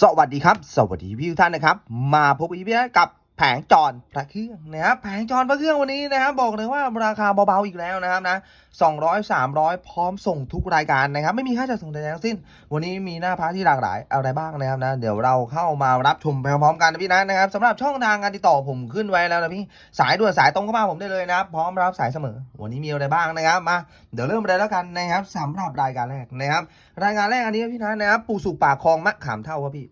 สวัสดีครับ สวัสดีพี่ทุกท่านนะครับ มาพบกับพี่กับ แผงจอรพระเครื่องนะครับแผงจอรพระเครื่องวันนี้นะครับบอกเลยว่าราคาเบาๆอีกแล้วนะครับนะ200 300พร้อมส่งทุกรายการนะครับ ไม่มีค่าจัดส่งใดๆทั้งสิ้น วันนี้มีหน้าพระที่หลากหลายอะไรบ้างนะครับนะเดี๋ยวเราเข้ามารับชมไปพร้อมกันนะพี่นะนะครับสำหรับช่องทางการติดต่อผมขึ้นไว้แล้วนะพี่สายด่วนสายตรงเข้ามาผมได้เลยนะครับพร้อมรับสายเสมอ วันนี้มีอะไรบ้างนะครับมาเดี๋ยวเริ่มเลยแล้วกันนะครับสำหรับรายการแรกนะครับ รายการแรกอันนี้พี่นะนะครับปูสุกปากคลองมะขามเท่าครับพี่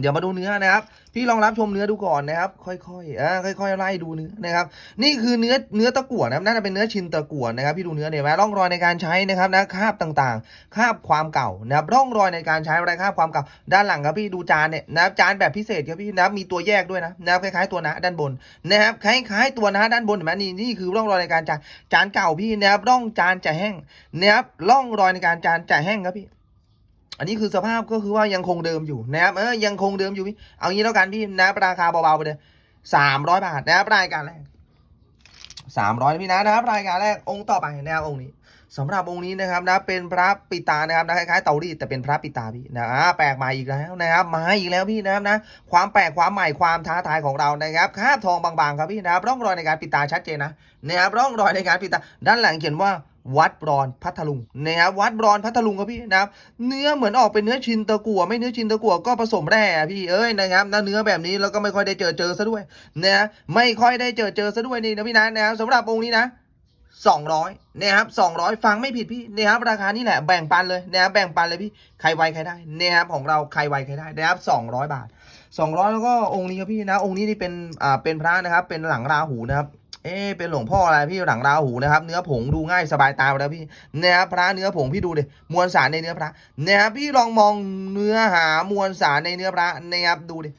เดี๋ยวมาดูเนื้อนะครับ พี่ลองรับชมเนื้อดูก่อนนะครับ ค่อยๆอ่าค่อยๆไล่ดูเนื้อนะครับ นี่คือเนื้อเนื้อตะกั่วนะครับน่าจะเป็นเนื้อชินตะกั่วนะครับ พี่ดูเนื้อเนี่ยไหมร่องรอยในการใช้นะครับนะคาบต่างๆ คาบความเก่านะครับร่องรอยในการใช้อะไรคาบความเก่า ด้านหลังครับพี่ดูจานเนี่ยนะครับจานแบบพิเศษครับพี่นะครับมีตัวแยกด้วยนะนะครับคล้ายๆตัวนะด้านบนนะครับคล้ายๆตัวนะด้านบนเห็นไหมนี่นี่คือร่องรอยในการจานจานเก่าพี่นะครับร่องจานจะแห้งนะครับร่องรอยในการจานจะแห้งครับพี่ อันนี้คือสภาพก็คือว่ายังคงเดิมอยู่นะครับเออยังคงเดิมอยู่พี่เอางี้แล้วกันพี่นะราคาเบาๆไปเลยสามร้อยบาทนะครับรายการแรกสามร้อยพี่นะนะครับรายการแรกองค์ต่อไปนะครับองค์นี้สำหรับองค์นี้นะครับนะเป็นพระปิตานะครับนะคล้ายๆเตารีดแต่เป็นพระปิตาพี่นะแปลกใหม่อีกแล้วนะครับมาอีกแล้วพี่นะครับนะความแปลกความใหม่ความท้าทายของเรานะครับคาบทองบางๆครับพี่นะครับร่องรอยในการปิตาชัดเจนนะนะครับร่องรอยในการปิตาด้านหลังเขียนว่า วัดบรอนพัทลุงนะครับวัดบรอนพัทลุงครับพี่นะครับ เนื้อเหมือนออกเป็นเนื้อชินตะกั่วไม่เนื้อชินตะกั่วก็ผสมแร่พี่เอ้ยนะครับแล้วเนื้อแบบนี้แล้วก็ไม่ค่อยได้เจอเจอซะด้วยนะไม่ค่อยได้เจอเจอซะด้วยนี่นะพี่นะนะครับสำหรับองค์นี้นะสองร้อยนะครับสองร้อยฟังไม่ผิดพี่นะครับราคานี่แหละแบ่งปันเลยนะครับแบ่งปันเลยพี่ใครไวใครได้นะครับของเราใครไวใครได้นะครับสองร้อยบาทสองร้อยแล้วก็องค์นี้ครับพี่นะองค์นี้นี่เป็นอ่าเป็นพระนะครับเป็นหลังราหูนะครับ เอ๊เป็นหลวงพ่ออะไรพี่หลังราหูนะครับ เนื้อผงดูง่ายสบายตาไปแล้วพี่นะครับพระเนื้อผงพี่ดูดิมวลสารในเนื้อพระนะครับพี่ลองมองเนื้อหามวลสารในเนื้อพระนะครับดูดิ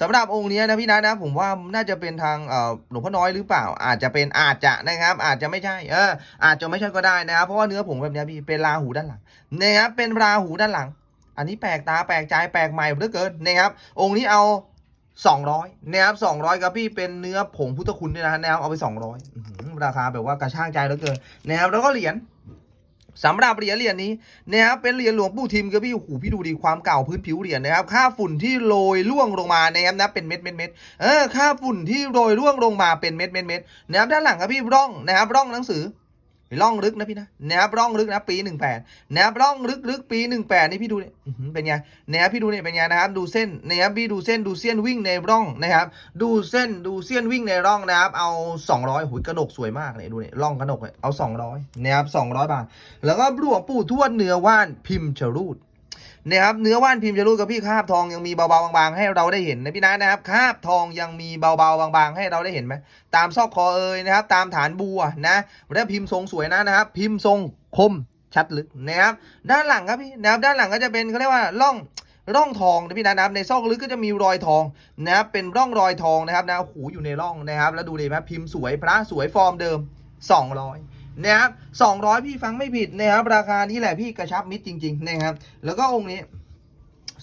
สำหรับองค์นี้นะพี่นะนะผมว่าน่าจะเป็นทางเอ่อหลวงพ่อน้อยหรือเปล่า อาจจะเป็นอาจจะนะครับ อาจจะไม่ใช่เอออาจจะไม่ใช่ก็ได้นะครับเพราะว่าเนื้อผงแบบนี้พี่เป็นราหูด้านหลังนะครับเป็นราหูด้านหลัง อันนี้แปลกตาแปลกใจแปลกใหม่เหลือเกินนะครับ องค์นี้เอา 200นะครับ200ครับพี่เป็นเนื้อผงพุทธคุณด้วยนะนะครับเอาไป 200ราคาแบบว่ากระช่างใจเหลือเกินนะครับแล้วก็เหรียญสำหรับเหรียญเหรียญนี้นะครับเป็นเหรียญหลวงปู่ทิมครับพี่โอ้โหพี่ดูดีความเก่าพื้นผิวเหรียญนะครับ ค่าฝุ่นที่โรยล่วงลงมานะครับนะเป็นเม็ดเม็ดเม็ดเออค่าฝุ่นที่โรยล่วงลงมาเป็นเม็ดเม็ดเม็ดนะครับด้านหลังครับพี่ร่องนะครับร่องหนังสือ ร่องลึกนะพี่นะนะครับร่องลึกนะปีหนึ่งแปดนะครับร่องลึกลึกปีหนึ่งแปดนี่พี่ดูเนี่ยเป็นไงแนบพี่ดูเนี่ยเป็นไงนะครับดูเส้นแนบพี่ดูเส้นดูเส้นวิ่งในร่องนะครับ ดูเส้นดูเส้นวิ่งในร่องนะครับ เอา 200หุยกระดกสวยมากเลยดูเนี่ยร่องกระดกเลยเอา 200นะครับ200 บาท แล้วก็หลวงปู่ทวดเนื้อว่านพิมพ์ชรูด นะครับเนื้อว่านพิมพ์ชรูดกับพี่คาบทองยังมีเบาๆบางๆ ให้เราได้เห็นนะพี่นะนะครับคาบทองยังมีเบาๆบางๆ ให้เราได้เห็นไหมตามซอกคอเอยนะครับ ตามฐานบัวนะแล้วพิมพ์ทรงสวยนะนะครับ พิมพ์ทรงคมชัดลึกนะครับ ด้านหลังครับพี่นะครับด้านหลังก็จะเป็นเขาเรียกว่าร่องร่องทองนะพี่นะนะครับในซอกลึกก็จะมีรอยทองนะครับเป็นร่องรอยทองนะครับนะหูอยู่ในร่องนะครับ แล้วดูดีไหมพิมพ์สวยพระสวยฟอร์มเดิม 200 นะครับสองพี่ฟังไม่ผิดนะครับราคานี้แหละพี่กระชับมิตรจริง ๆ นะครับ แล้วก็องค์นี้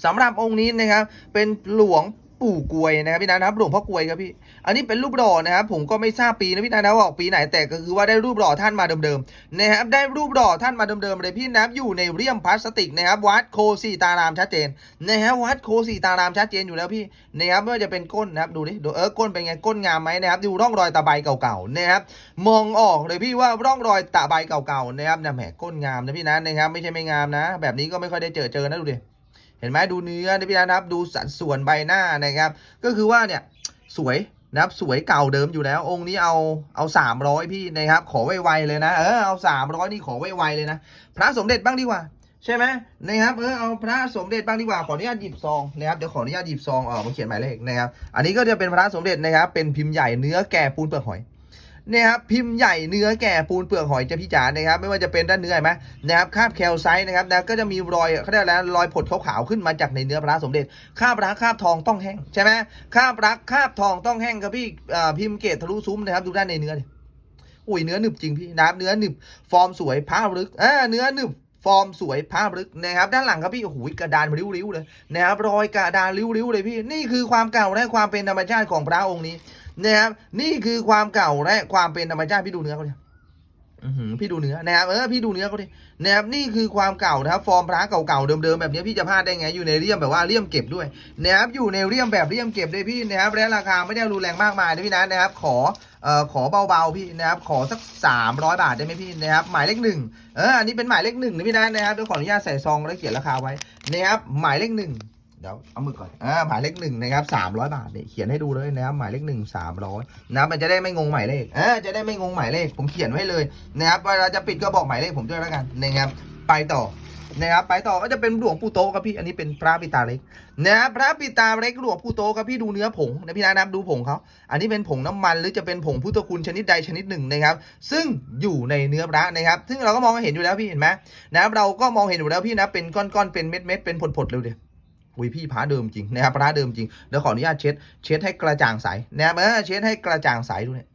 สำหรับองค์นี้นะครับ เป็นหลวงปู่กวยนะครับพี่นะครับหลวงพ่อกวยครับพี่ อันนี้เป็นรูปหล่อนะครับผมก็ไม่ทราบปีนะพี่นะว่าออกปีไหนแต่ก็คือว่าได้รูปหล่อท่านมาเดิมๆนะครับได้รูปหล่อท่านมาเดิมๆเลยพี่นะครับอยู่ในเรียมพลาสติกนะครับวัดโคสีตารามชัดเจนนะฮะวัดโคสีตารามชัดเจนอยู่แล้วพี่นะครับไม่ว่าจะเป็นก้นนะครับดูดิดูเออก้นเป็นไงก้นงามไหมนะครับดูร่องรอยตะไบเก่าๆนะครับมองออกเลยพี่ว่าร่องรอยตะไบเก่าๆนะครับนะแหมก้นงามนะพี่นะนะครับไม่ใช่ไม่งามนะ แบบนี้ก็ไม่ค่อยได้เจอเจอนะดูดิเห็นไหมดูเนื้อนะพี่นะครับดูสัดส่วนใบหน้านะครับ ก็คือว่าเนี่ยสวย นะครับสวยเก่าเดิมอยู่แล้ว องค์นี้เอาเอาสามร้อยพี่นะครับ ขอไวๆเลยนะ เออเอาสามร้อยนี่ขอไวๆเลยนะ พระสมเด็จบ้างดีกว่า ใช่ไหมนะครับเออเอาพระสมเด็จบ้างดีกว่าขออนุญาตหยิบซองนะครับเดี๋ยวขออนุญาตหยิบซองออกมาเขียนหมายเลขนะครับ อันนี้ก็จะเป็นพระสมเด็จนะครับ เป็นพิมพ์ใหญ่เนื้อแก่ปูนเปลือกหอย นี่ยครับพิมพ์ใหญ่เนื้อแก่ปูนเปลือกหอยจะพิจารณ์นะครับไม่ว่าจะเป็นด้านเนื้อไหมนะครับคาบแคลไซต์นะครับนะก็จะมีรอยเขาเรียกอะไรรอยผดขาวๆขึ้นมาจากในเนื้อพระสมเด็จคาบรักคาบทองต้องแห้งใช่ไหมคาบรักคาบทองต้องแห้งครับพี่พิมพ์เกตทะลุซุ้มนะครับดูด้านในเนื้อดิอุ้ยเนื้อหนึบจริงพี่นะครับเนื้อหนึบฟอร์มสวยผ้าลึกอ่าเนื้อหนึบฟอร์มสวยผ้าลึกนะครับด้านหลังครับพี่โอ้โหกระดานริ้วๆเลยนะครับรอยกระดานริ้วๆเลยพี่นี่คือความเก่าและความเป็นธรรมชาติของพระองค์นี้ นะครับ นี่คือความเก่าและความเป็นธรรมชาติพี่ดูเนื้อเขาเนี่ยพี่ดูเนื้อนะครับเออพี่ดูเนื้อเขาดินะครับนี่คือความเก่านะครับฟอร์มพระเก่าๆเดิมๆแบบนี้พี่จะพลาดได้ไงอยู่ในเลี่ยมแบบว่าเลี่ยมเก็บด้วยนะครับอยู่ในเลี่ยมแบบเลี่ยมเก็บด้วยพี่นะครับและราคาไม่ได้รุนแรงมากมายนะพี่นะนะครับ ขอเอ่อขอเบาๆพี่นะครับขอสัก 300 บาทได้ไหมพี่นะครับหมายเลขหนึ่งเอออันนี้เป็นหมายเลขหนึ่งนะพี่นะนะครับเดี๋ยวขออนุญาตใส่ซองแล้วเขียนราคาไว้นะครับหมายเลขหนึ่ง เดี๋ยวเอามือก่อนอ่าหมายเลขหนึ่งนะครับสามร้อยบาทเนี่ยเขียนให้ดูเลยนะครับหมายเลขหนึ่งสามร้อยนะครับมันจะได้ไม่งงหมายเลขเออจะได้ไม่งงหมายเลขผมเขียนไว้เลยนะครับเวลาจะปิดก็บอกหมายเลขผมด้วยแล้วกันนะครับไปต่อนะครับไปต่อก็จะเป็นหลวงปู่โตครับพี่อันนี้เป็นพระปิตาเล็กนะครับพระปิตาเล็กหลวงปู่โตครับพี่ดูเนื้อผงนะพี่นะนะครับดูผงเขาอันนี้เป็นผงน้ำมันหรือจะเป็นผงพุทธคุณชนิดใดชนิดหนึ่งนะครับ ซึ่งอยู่ในเนื้อพระนะครับ ซึ่งเราก็มองเห็นอยู่แล้วพี่เห็นไหมนะครับเราก็มองเห็นอยู่แล้วพี่นะเป็นก้อนๆเป็นเม็ดๆเป็นผดๆเลยเดียวหุยพี่พระเดิมจริงนะครับพระเดิมจริงเดี๋ยวขออนุญาตเช็ด เช็ดให้กระจ่างใสนะครับเออเช็ดให้กระจ่างใสดูเนี่ย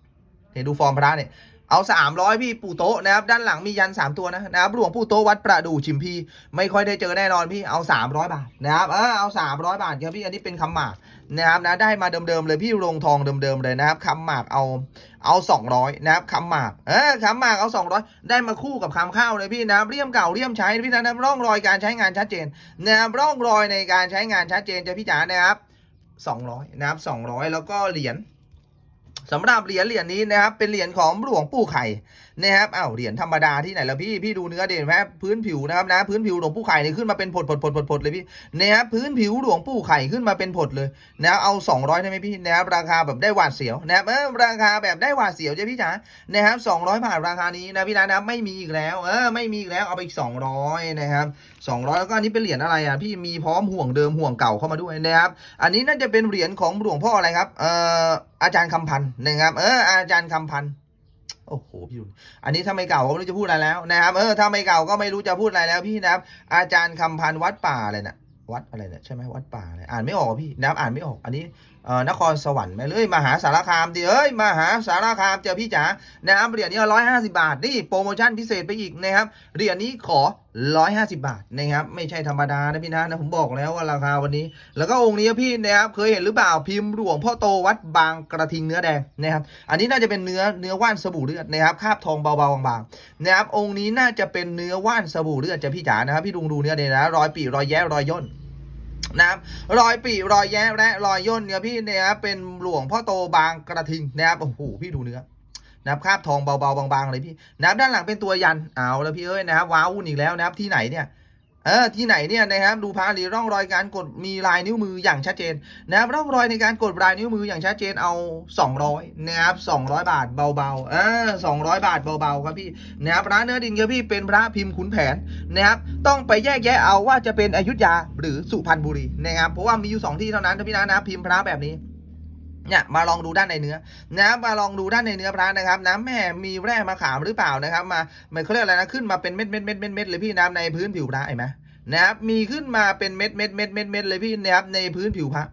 เนี่ยดูฟอร์มพระเนี่ย เอาสามร้อยพี่ปู่โตะนะครับ ด้านหลังมียันสามตัวนะนะครับหลวงปู่โตะวัดประดู่ชิมพีไม่ค่อยได้เจอแน่นอนพี่เอาสามร้อยบาทนะครับเออเอาสามร้อยบาทครับพี่อันนี้เป็นคำหมากนะครับนะได้มาเดิมๆเลยพี่โรงทองเดิมๆเลยนะครับคำหมากเอาเอาสองร้อยนะครับคำหมากเออคำหมากเอาสองร้อยได้มาคู่กับคำข้าวเลยพี่นะครับเลี่ยมเก่าเลี่ยมใช้พี่นะครับร่องรอยการใช้งานชัดเจนนะครับร่องรอยในการใช้งานชัดเจนจะพี่จ๋านะครับสองร้อยนะครับสองร้อยแล้วก็เหรียญ สำหรับเหรียญเหรียญนี้นะครับเป็นเหรียญของหลวงปู่ไข่นะครับอ้าวเหรียญธรรมดาที่ไหนแล้วพี่พี่ดูเนื้อเด่นไหมพื้นผิวนะครับนะพื้นผิวหลวงปู่ไข่นี่ขึ้นมาเป็นผดผดผดผดผดเลยพี่นะครับพื้นผิวหลวงปู่ไข่ขึ้นมาเป็นผดเลยนะครับเอา 200ได้ไหมพี่นะครับราคาแบบได้หวาดเสียวนะครับเออราคาแบบได้หวาดเสียวจ้ะพี่จ๋านะครับ200บาทราคานี้นะพี่นะนะครับไม่มีอีกแล้ว เออไม่มีอีกแล้วเอาไปอีก200นะครับ200แล้วก็อันนี้เป็นเหรียญอะไรอะพี่มีพร้อมห่วงเดิมห่วงเก่าเข้ามาด้วยนะครับอันนี้น่าจะเป็นเหรียญของหลวงพ่ออะไรครับเอ่อ อาจารย์คำพันธ์นะครับเอออาจารย์คำพันธ์โอ้โหพี่ดูอันนี้ถ้าไม่เก่าก็ไม่รู้จะพูดอะไรแล้วนะครับเออถ้าไม่เก่าก็ไม่รู้จะพูดอะไรแล้วพี่นะครับ อาจารย์คำพันธ์วัดป่าอะไรนะวัดอะไรเนี่ยใช่ไหมวัดป่าอะไรอ่านไม่ออกพี่นะครับอ่านไม่ออก อันนี้นครสวรรค์ไหมเลยมหาสารคามดิเอ้ยมหาสารคามเจอพี่จ๋านะครับเหรียญนี้ร้อยห้าสิบาทนี่โปรโมชั่นพิเศษไปอีกนะครับเหรียญนี้ขอร้อยห้าสิบาทนะครับไม่ใช่ธรรมดานะพี่นะนะผมบอกแล้วว่าราคาวันนี้ แล้วก็องค์นี้พี่นะครับเคยเห็นหรือเปล่าพิมพ์หลวงพ่อโตวัดบางกระทิงเนื้อแดงนะครับอันนี้น่าจะเป็นเนื้อเนื้อว่านสบู่เลือดนะครับคาบทองเบาๆบางๆนะครับองค์นี้น่าจะเป็นเนื้อว่านสบู่เลือดจะพี่จ๋านะครับพี่ดุงดูเนื้อเดนะรอยปีรอยแย้รอยย่น นะครับรอยปีรอยแย้และรอยย่นเนี่ยพี่เนี่ยครับเป็นหลวงพ่อโตบางกระทิงนะครับโอ้โหพี่ดูเนื้อนะครับคราบทองเบาๆบางๆเลยพี่นะครับด้านหลังเป็นตัวยันเอาแล้วพี่เอ้ยนะครับว้าวุ่นอีกแล้วนะครับที่ไหนเนี่ย เออที่ไหนเนี่ยนะครับดูพารีร่องรอยการกดมีลายนิ้วมืออย่างชัดเจนนะครับร่องรอยในการกดลายนิ้วมืออย่างชัดเจนเอา 200นะครับ200 บาทเบาๆเออ200 บาทเบาๆครับพี่นะครับร้านเนื้อดินครับพี่เป็นพระพิมพ์ขุนแผนนะครับต้องไปแยกแยะเอาว่าจะเป็นอยุธยาหรือสุพรรณบุรีนะครับเพราะว่ามีอยู่สองที่เท่านั้นท่านพี่นะนะพิมพ์พระแบบนี้ เนี่ยมาลองดูด้านในเนื้อนะมาลองดูด้านในเนื้อพระนะครับนะแม่มีแร่มาขามหรือเปล่านะครับมามันเขาเรียกอะไรนะขึ้นมาเป็นเม็ดเม็ดเม็ดเม็ดเม็ดเลยพี่นะในพื้นผิวพระเห็นไหมนะครับมีขึ้นมาเป็นเม็ดเม็ดเม็ดเม็ดเม็ดเลยพี่นะครับในพื้นผิวพระ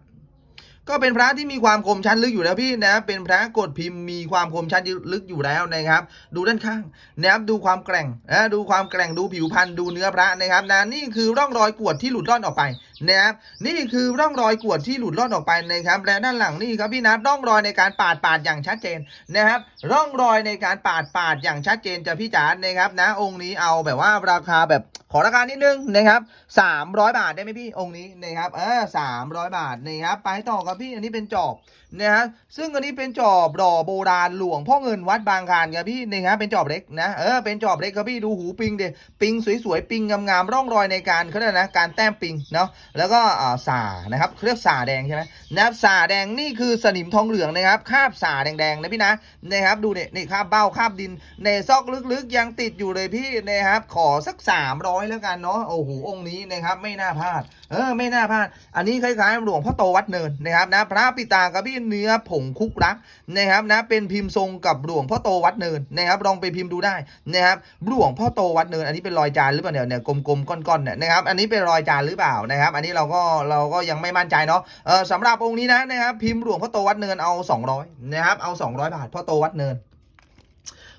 ก็เป็นพระที่มีความคมชัดลึกอยู่แล้วพี่นะครับเป็นพระกดพิมพ์มีความคมชัดลึกอยู่แล้วนะครับ ดูด้านข้างนะครับดูความแกร่งนะดูความแกร่งดูผิวพรรณดูเนื้อพระนะครับนะนี่คือร่องรอยกวดที่หลุดร่อนออกไป นะครับนี่คือร่องรอยกวดที่หลุดร่อนออกไปนะครับและด้านหลังนี่ครับพี่นัทร่องรอยในการปาดปาดอย่างชัดเจนนะครับร่องรอยในการปาดปาดอย่างชัดเจนจะพี่จ๋านะครับนะองค์นี้เอาแบบว่าราคาแบบขอราคานิดนึงนะครับ300บาทได้ไหมพี่องค์นี้นะครับเออ300บาทนะครับไปต่อครับพี่อันนี้เป็นจอบนะฮะซึ่งอันนี้เป็นจอบดอโบราณหลวงพ่อเงินวัดบางคานครับพี่นี่ครับเป็นจอบเล็กนะเออเป็นจอบเล็กครับพี่ดูหูปิงเดปิงสวยๆปิงงามๆร่องรอยในการเขาเรียกนะการแต้มปิงเนาะแล้วก็อ่าสานะครับเรียกสาแดงใช่ไหมนะครับสาแดงนี่คือสนิมทองเหลืองนะครับคาบสาแดงๆนะพี่นะนะครับดูเนี่ยนี่คาบเบ้าคาบดิน ในซอกลึกๆ ยังติดอยู่เลยพี่นะครับขอสัก 300 แล้วกันเนาะโอ้โหองค์นี้นะครับไม่น่าพลาดเออไม่น่าพลาด อันนี้คล้ายๆหลวงพ่อโตวัดเนินนะครับนะพระปิตากระพี่เนื้อผงคุกรักนะครับนะเป็นพิมพ์ทรงกับหลวงพ่อโตวัดเนินนะครับลองไปพิมพ์ดูได้นะครับหลวงพ่อโตวัดเนิน อันนี้เป็นรอยจานหรือเปล่าเนี่ยเนี่ยกลมๆก้อนๆเนี่ยนะครับอันนี้เป็นรอยจานหรือเปล่านะครับอันนี้เราก็เราก็ยังไม่มั่นใจเนาะเออสำหรับองค์นี้นะนะครับพิมพ์หลวงพ่อโตวัดเนินเอา 200นะครับเอา 200 บาทพ่อโตวัดเนิน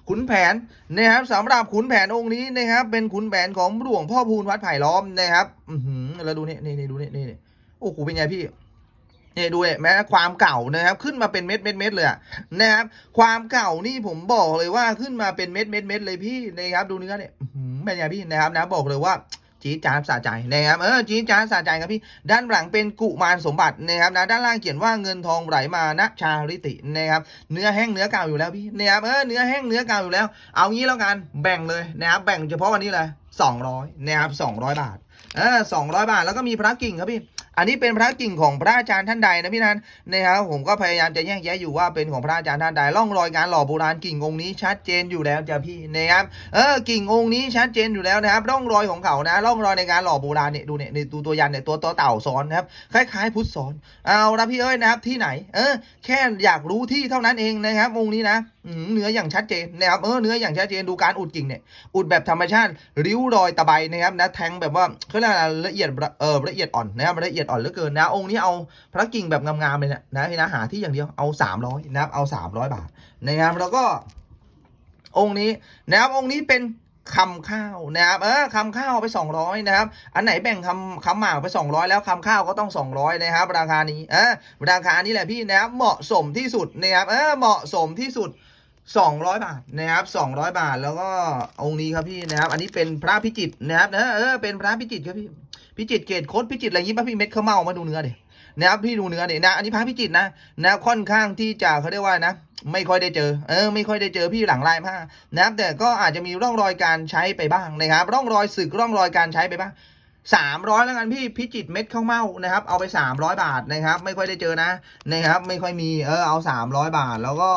ขุนแผนนะครับสำหรับขุนแผนองค์นี้นะครับเป็นขุนแผนของหลวงพ่อพูนวัดไผ่ล้อมนะครับอือหือแล้วดูนี่นี่นี่ดูนี่นี่นี่โอ้โหเป็นไงพี่เนี่ยดูเนี่ยแม้ความเก่านะครับขึ้นมาเป็นเม็ดเม็ดเม็ดเลยนะครับความเก่านี่ผมบอกเลยว่าขึ้นมาเป็นเม็ดเม็ดเม็ดเลยพี่นะครับดูเนื้อเนี่ยอื้อหือเป็นไงพี่นะครับนะบอกเลยว่า จีจานสะใจนะครับเออจีจานสะใจครับพี่ด้านหลังเป็นกุมารสมบัตินะครับนะด้านล่างเขียนว่าเงินทองไหลมานะชาริตินะครับเนื้อแห้งเนื้อเก่าอยู่แล้วพี่นะครับเออเนื้อแห้งเนื้อเก่าอยู่แล้ว เอางี้แล้วกันแบ่งเลยนะครับแบ่งเฉพาะวันนี้เลยสองร้อยนะครับสองร้อยบาทเออสองร้อยบาทแล้วก็มีพระกิ่งครับพี่ อันนี้เป็นพระกิ่งของพระอาจารย์ท่านใดนะพี่นันนะครับผมก็พยายามจะแยกแยะอยู่ว่าเป็นของพระอาจารย์ท่านใดร่องรอยการหล่อโบราณกิ่งองค์นี้ชัดเจนอยู่แล้วจ้ะพี่นะครับเออกิ่งองค์นี้ชัดเจนอยู่แล้วนะครับร่องรอยของเขานะร่องรอยในการหล่อโบราณเนี่ยดูเนี่ยในตัวตัวยันเนี่ยตัวตัวเต่าซ้อนนะครับคล้ายๆ พุทธซ้อนเอาละพี่เอ้ยนะครับที่ไหน เออแค่อยากรู้ที่เท่านั้นเองนะครับองค์นี้นะเนื้ออย่างชัดเจนนะครับเออเนื้ออย่างชัดเจนดูการอุดกิ่งเนี่ยอุดแบบธรรมชาติริ้วรอยตะไบนะครับนะแทงแบบว่าเขาเรียกละเอียดเออละเอียดอ่อนนะครับละเอียดอ่อนเหลือเกินนะองค์นี้เอาพระกิ่งแบบงามๆเลยนะนะพี่นะหาที่อย่างเดียวเอาสามร้อยนะครับเอาสามร้อยบาทนะครับแล้วก็องค์นี้นะครับองค์นี้เป็นคำข้าวนะครับเออคำข้าวไป 200นะครับอันไหนแบ่งคำคำหมากไป 200 แล้วคำข้าวก็ต้อง 200นะครับราคานี้เออราคานี้แหละพี่นะครับเหมาะสมที่สุดนะครับเออเหมาะสมที่สุด 200 บาทนะครับ200 บาทแล้วก็องค์นี้ครับพี่นะครับ อันนี้เป็นพระพิจิตรนะครับเออเออเป็นพระพิจิตรครับพี่พิจิตรเกตโคตรพิจิตรอะไรงี้ป่ะพี่เม็ดข้าวเมามาดูเนื้อดินะครับพี่ดูเนื้อดินะอันนี้พระพิจิตรนะนะค่อนข้างที่จะเขาเรียกว่านะ ไม่ค่อยได้เจอ เออ ไม่ค่อยได้เจอพี่หลังลายผ้านะครับแต่ก็อาจจะมีร่องรอยการใช้ไปบ้างนะครับ ร่องรอยสึกร่องรอยการใช้ไปบ้าง สามร้อยแล้วกันพี่พิจิตเม็ดข้าวเม่านะครับ เอาไปสามร้อยบาทนะครับ ไม่ค่อยได้เจอนะนะครับ ไม่ค่อยมีเออเอาสามร้อยบาทแล้วก็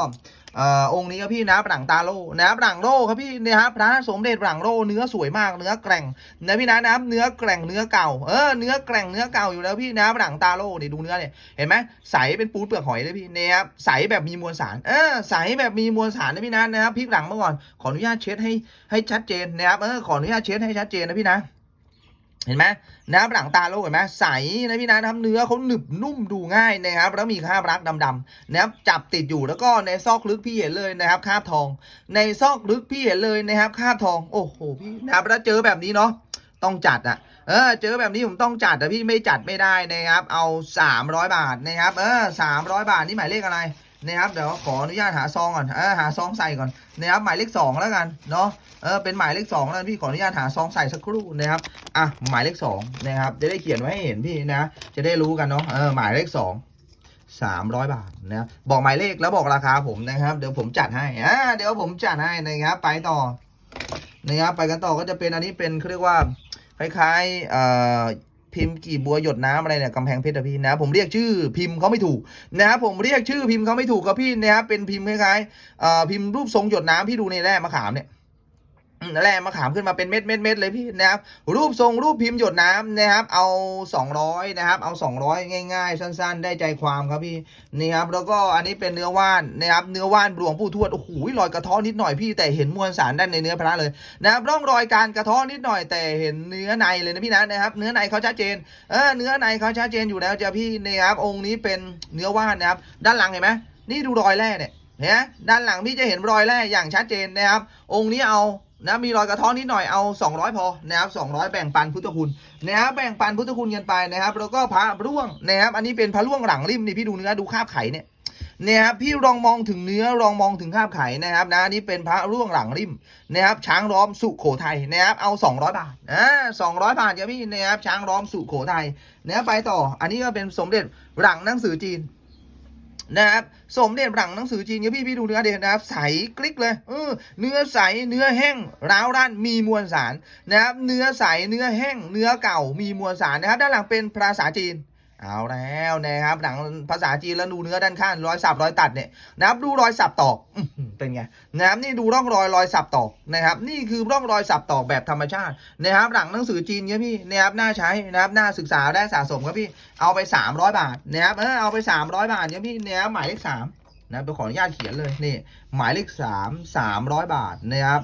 เอ่อองค์นี้ครับพี่นะปรังตาโลนะครับปรังโลครับพี่นะครับพระสมเด็จปรังโลเนื้อสวยมากเนื้อแกร่งนะพี่นะนะครับเนื้อแกร่งเนื้อเก่าเออเนื้อแกร่งเนื้อเก่าอยู่แล้วพี่นะปรังตาโลนี่ดูเนื้อเนี่ยเห็นไหมใสเป็นปูนเปลือกหอยเลยพี่นะครับใสแบบมีมวลสารเออใสแบบมีมวลสารนะพี่นะนะครับพลิกหลังมาก่อนขออนุญาตเช็ดให้ให้ชัดเจนนะครับเออขออนุญาตเช็ดให้ชัดเจนนะพี่นะ เห็นไหมนะครับหลังตาโลกเห็นไหมใสนะพี่นะนะครับเนื้อเขาหนึบนุ่มดูง่ายนะครับ แล้วมีคราบรักดำๆนะครับจับติดอยู่แล้วก็ในซอกลึกพี่เห็นเลยนะครับคราบทอง ในซอกลึกพี่เห็นเลยนะครับคราบทองโอ้โหพี่นะครับแล้วเจอแบบนี้เนาะต้องจัดอะเออเจอแบบนี้ผมต้องจัดแต่พี่ไม่จัดไม่ได้นะครับ เอา 300 บาทนะครับ เออ300 บาทนี่หมายเลขอะไร นะครับเดี๋ยวขออนุญาตหาซองก่อนเออหาซองใส่ก่อนนะครับหมายเลขสองแล้วกันเนาะเออเป็นหมายเลขสองแล้วพี่ขออนุญาตหาซองใส่สักครู่นะครับอะหมายเลขสองนะครับจะได้เขียนไว้ให้เห็นพี่นะ จะได้รู้กันเนาะเออหมายเลขสองสามร้อยบาทนะบบอกหมายเลขแล้วบอกราคาผมนะครับเดี๋ยวผมจัดให้อ่าเดี๋ยวผมจัดให้นะครับไปต่อนะครับไปกันต่อก็จะเป็นอันนี้เป็นเขาเรียกว่าคล้ายๆเอ่อ พิมพ์กี่บัวหยดน้ำอะไรเนี่ยกำแพงเพชรอะพี่นะผมเรียกชื่อพิมพ์เขาไม่ถูกนะครับผมเรียกชื่อพิมพ์เขาไม่ถูกครับพี่นะครับเป็นพิมพ์คล้ายๆเอ่อพิมพ์รูปทรงหยดน้ำพี่ดูในแร่มะขามเนี่ย แร่มะขามขึ้นมาเป็นเม็ดเม็ดเม็ดเลยพี่นะครับ รูปทรงรูปพิมพ์หยดน้ำนะครับ เอา 200 นะครับ เอา 200 ง่าย ๆ สั้น ๆ ได้ใจความครับพี่นี่ครับแล้วก็อันนี้เป็นเนื้อว่านนะครับเนื้อว่านหลวงปู่ทวดโอ้โหรอยกระท้อนิดหน่อยพี่แต่เห็นมวลสารด้านในเนื้อพระเลยนะครับร่องรอยการกระท้อนิดหน่อยแต่เห็นเนื้อในเลยนะพี่นะนะครับ เนื้อในเขาชัดเจนเออเนื้อในเขาชัดเจนอยู่แล้วจ้ะพี่นะครับองค์นี้เป็นเนื้อว่านนะครับ ด้านหลังเห็นไหมนี่ดูรอยแร่เนี่ยนไหมด้านหลังพี่จะเห็นรอยแร่อย่างชัดเจนนะครับ องค์นี้เอา นะมีรอยกระท้อนิดหน่อยเอา 200 พอนะครับ200 แบ่งปันพุทธคุณนะครับแบ่งปันพุทธคุณกันไปนะครับ แล้วก็พระร่วงนะครับ อันนี้เป็นพระร่วงหลังริมนี่พี่ดูเนื้อดูคราบไข่เนี่ยนี่ยครับพี่ลองมองถึงเนื้อลองมองถึงคราบไข่นะครับนะนี่เป็นพระร่วงหลังริมนะครับ ช้างล้อมสุโขทัยนะครับเอา 200 บาทอ่า200บาทจ้ะพี่นะครับช้างล้อมสุโขทัยนะครับไปต่อ อันนี้ก็เป็นสมเด็จหลังหนังสือจีน นะครับสมเด็จหลังหนังสือจีนเนี่ยพี่พี่ดูเนื้อเด็ดนะครับใสกลิกเลยเออเนื้อใสเนื้อแห้งร้าวร่านมีมวลสารนะครับเนื้อใสเนื้อแห้งเนื้อเก่ามีมวลสารนะครับด้านหลังเป็นภาษาจีน เอาแล้วนะครับหนังภาษาจีนแล้วดูเนื้อด้านข้างรอยสับรอยตัดเนี่ยนะครับดูรอยสับตอกเป็นไงนะครับนี่ดูร่องรอยรอยสับตอกนะครับ นี่คือร่องรอยสับตอกแบบธรรมชาตินะครับหลังหนังสือจีนเนี่ยพี่นะครับน่าใช้นะครับน่าศึกษาได้สะสมครับพี่เอาไป 300 บาทนะครับเออเอาไป 300 บาทเนี่ยพี่นะครับหมายเลขสามนะไปขออนุญาตเขียนเลยนี่หมายเลขสามสามร้อยบาทนะครับ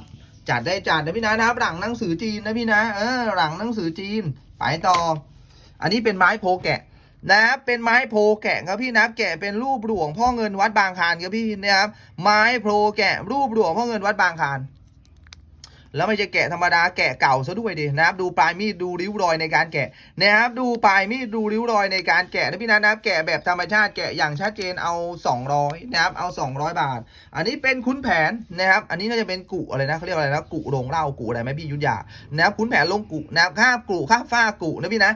จัดได้จัดนะพี่นะนะครับหลังหนังสือจีนนะพี่นะเออหลังหนังสือจีนไปต่อ อันนี้เป็นไม้โพแกะ นะครับเป็นไม้โพแกะครับพี่นะครับแกะเป็นรูปหลวงพ่อเงินวัดบางคานครับพี่นะครับไม้โพแกะรูปหลวงพ่อเงินวัดบางคานแล้วไม่ใช่แกะธรรมดาแกะเก่าซะด้วยดินะครับ ดูปลายมีดดูริ้วรอยในการแกะนะครับ ดูปลายมีดดูริ้วรอยในการแกะนะพี่นัทนะครับ แกะแบบธรรมชาติแกะอย่างชัดเจนเอา 200 นะครับ เอา 200 บาท อันนี้เป็นคุ้นแผนนะครับ อันนี้น่าจะเป็นกุอะไรนะเขาเรียกอะไรนะกุโรงเล้ากุอะไรไหมพี่ยุทธยานะครับคุ้นแผนลงกุนะครับข้ากุข้าบฟ้ากุนะพี่นะ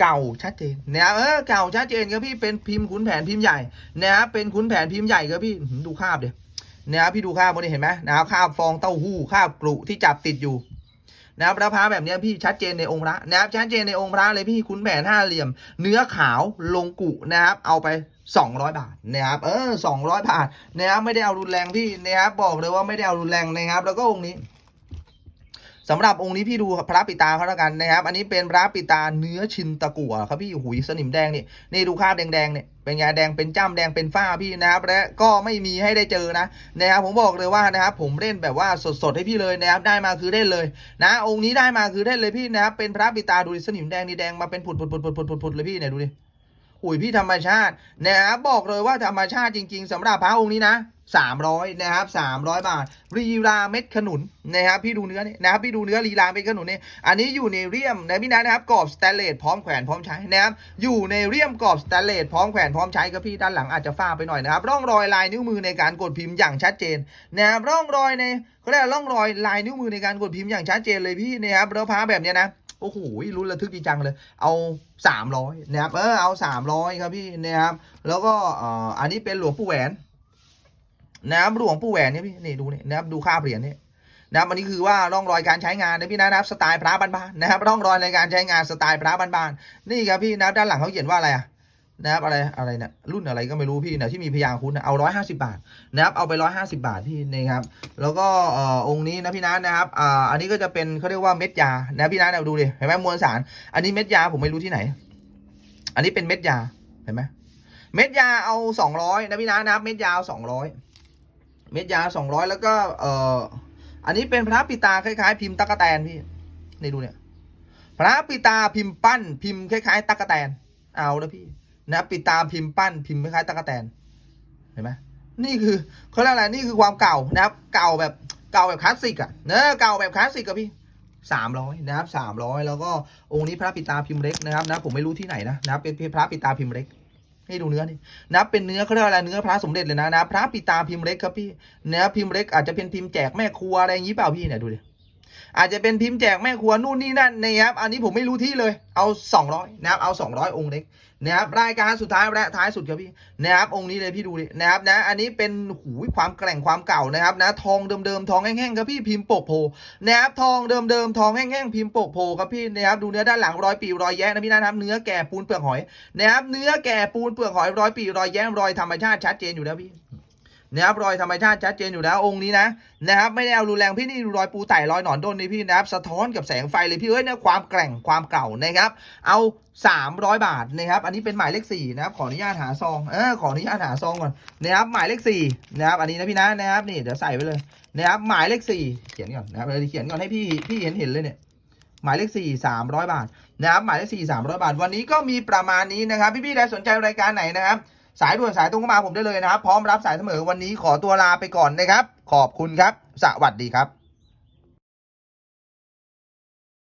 เก่าชัดเจนนะครับเออเก่าชัดเจนครับพี่เป็นพิมพ์ขุนแผนพิมพ์ใหญ่นะครับเป็นขุนแผนพิมพ์ใหญ่ครับพี่ดูคาบเดียนะครับพี่ดูคาบพวกนี้เห็นไหมนะครับคาบฟองเต้าหู้คาบกลุที่จับติดอยู่นะครับแล้วพระแบบนี้พี่ชัดเจนในองค์พระนะครับชัดเจนในองค์พระเลยพี่ขุนแผนห้าเหลี่ยม เนื้อขาวลงกุนะครับ เอาไป 200 บาทนะครับเออ200 บาทนะครับไม่ได้เอารุนแรงพี่นะครับบอกเลยว่าไม่ได้เอารุนแรงนะครับ แล้วก็องค์นี้ สำหรับองค์นี้พี่ดูพระปิตาเขาแล้วกันนะครับ อันนี้เป็นพระปิตาเนื้อชินตะกั่วครับพี่หุยสนิมแดงนี่นี่ดูคราบแดงๆเนี่ยเป็นไงแดงเป็นจ้ำแดงเป็นฝ้าพี่นะครับและก็ไม่มีให้ได้เจอนะนะครับผมบอกเลยว่านะครับผมเล่นแบบว่าสดๆให้พี่เลยนะครับได้มาคือได้เลยนะ องค์นี้ได้มาคือได้เลยพี่นะครับเป็นพระปิตาดูดิสนิมแดงนี่แดงมาเป็นผุดๆๆๆๆๆเลยพี่เนี่ยดูดิ อุ้ยพี่ธรรมชาตินะครับบอกเลยว่าธรรมชาติจริง ๆสำหรับพระองค์นี้นะ300นะครับ300บาทรีลาเม็ดขนุนนะครับพี่ดูเนื้อนี่นะครับพี่ดูเนื้อลีลาเม็ดขนุนนี่อันนี้อยู่ในเรียมนะพี่นะนะครับกรอบสแตนเลสพร้อมแขวนพร้อมใช้นะครับอยู่ในเรียมกรอบสแตนเลสพร้อมแขวนพร้อมใช้ครับพี่ด้านหลังอาจจะฝ้าไปหน่อยนะครับร่องรอยลายนิ้วมือในการกดพิมพ์อย่างชัดเจนนะครับร่องรอยในเขาเรียกว่าร่องรอยลายนิ้วมือในการกดพิมพ์อย่างชัดเจนเลยพี่นะครับแล้วพระแบบเนี้ยนะ โอ้โหรุนระทึกดีจังเลย เอาสามร้อยนะครับเออเอาสามร้อยครับพี่นะครับ แล้วก็อันนี้เป็นหลวงปู่แหวนนะครับหลวงปู่แหวนเนี่ยพี่นี่ดูนี่นะครับดูค่าเหรียญนี่นะครับอันนี้คือว่าร่องรอยการใช้งานนะพี่นะครับสไตล์พระบ้านๆนะครับร่องรอยในการใช้งานสไตล์พระบ้านๆนี่ครับพี่นะครับด้านหลังเขาเขียนว่าอะไรอะ นะครับอะไรอะไรเนี่ยรุ่นอะไรก็ไม่รู้พี่นะที่มีพยางคุณนะเอาร้อยห้าสิบาทนะครับเอาไปร้อยห้าสิบาทพี่นะครับแล้วก็เอ่อองค์นี้นะพี่นัทนะครับอ่าอันนี้ก็จะเป็นเขาเรียกว่าเม็ดยานะพี่นัทเอาดูดิเห็นไหมมวลสาร อันนี้เม็ดยาผมไม่รู้ที่ไหน อันนี้เป็นเม็ดยาเห็นไหมเม็ดยาเอาสองร้อยนะพี่นัทนะครับเม็ดยาสองร้อยเม็ดยาสองร้อยแล้วก็เอ่ออันนี้เป็นพระปิตาคล้ายๆ พิมพ์ตะกแตนพี่นี่ดูเนี่ยพระปิตาพิมพ์ปั้นพิมพ์คล้ายๆตะกแตนเอาแล้วพี่ นะปิตาพิมพ์ปั้นพิมพ์คล้ายๆตะกแตนเห็นไหมนี่คือเขาเรียกอะไรนี่คือความเก่านะครับ เก่าแบบเก่าแบบคลาสสิกอะเนอะเก่าแบบคลาสสิกอะพี่สามร้อยนะครับสามร้อยแล้วก็องค์นี้พระปิตาพิมพ์เล็กนะครับนะผมไม่รู้ที่ไหนนะนะเป็นพระปิตาพิมพ์เล็กให้ดูเนื้อนี่นะเป็นเนื้อเขาเรียกอะไรเนื้อพระสมเด็จเลยนะนะพระปิตาพิมพ์เล็กครับพี่เนื้อพิมพ์เล็กอาจจะเป็นพิมพ์แจกแม่ครัวอะไรอย่างนี้เปล่าพี่เนี่ยดูดิ อาจจะเป็นพิมพ์แจกแม่ครัวนู่นนี่นั่นนะครับ อันนี้ผมไม่รู้ที่เลย เอา 200 นะครับ เอา 200 องค์เล็กนะครับรายการสุดท้ายและท้ายสุดครับพี่นะครับองค์นี้เลยพี่ดูดินะครับนะอันนี้เป็นหูความแกร่งความเก่านะครับนะทองเดิมๆทองแห้งๆครับพี่พิมพ์ปกโพนะครับทองเดิมๆทองแห้งๆพิมพ์ปกโพครับพี่นะครับดูเนื้อด้านหลังรอยปีรอยแย้นะพี่นะครับเนื้อแก่ปูนเปลือกหอยนะครับเนื้อแก่ปูนเปลือกหอยรอยปีรอยแย้รอยธรรมชาติชัดเจนอยู่แล้วพี่ นะครับรอยธรรมชาติชัดเจนอยู่แล้วองค์นี้นะนะครับไม่ได้เอารุนแรงพี่นี่รอยปูไต่รอยหนอนด้นนี่พี่นะครับสะท้อนกับแสงไฟเลยพี่เอ้ยเนี่ยความแกร่งความเก่านะครับเอา300 บาทนะครับอันนี้เป็นหมายเลข4นะครับขออนุญาตหาซองเออขออนุญาตหาซองก่อนนะครับหมายเลข4นะครับอันนี้นะพี่นะนะครับนี่เดี๋ยวใส่ไปเลยนะครับหมายเลข4เขียนก่อนนะครับเขียนก่อนให้พี่พี่เห็นเห็นเลยเนี่ยหมายเลข4 300 บาทนะครับหมายเลข4 300 บาท วันนี้ก็มีประมาณนี้นะครับ พี่ๆใดสนใจรายการไหนนะครับ สายด่วนสายตรงเข้ามาผมได้เลยนะครับ พร้อมรับสายเสมอวันนี้ขอตัวลาไปก่อนนะครับ ขอบคุณครับ สวัสดีครับ